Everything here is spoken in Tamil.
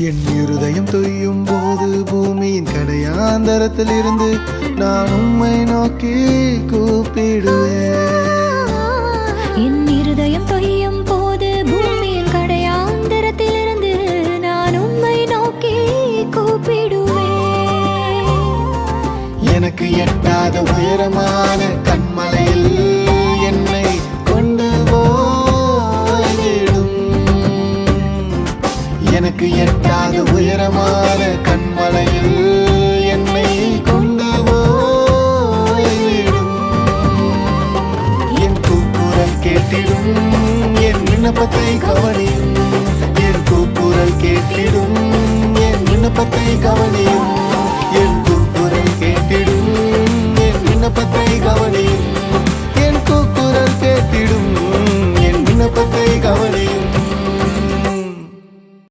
என் இருதயம் தொய்யும் போது பூமியின் கடையாந்தரத்தில் இருந்து நான் உம்மை நோக்கி கூப்பிடுவேன். என் இருதயம் தொய்யும் போது பூமியின் கடையாந்தரத்திலிருந்து நான் உம்மை நோக்கி கூப்பிடுவேன். எனக்கு எட்டாத உயரமான எனக்கு எட்டாத உயரமான கண்மலையில் என்னை கொண்டவோயிடும் என் கூக்குரல் கேட்டிடும் என் விண்ணப்பத்தை கவனியும். என் கூக்குரல் கேட்டிடும் என் விண்ணப்பத்தை கவனியும்.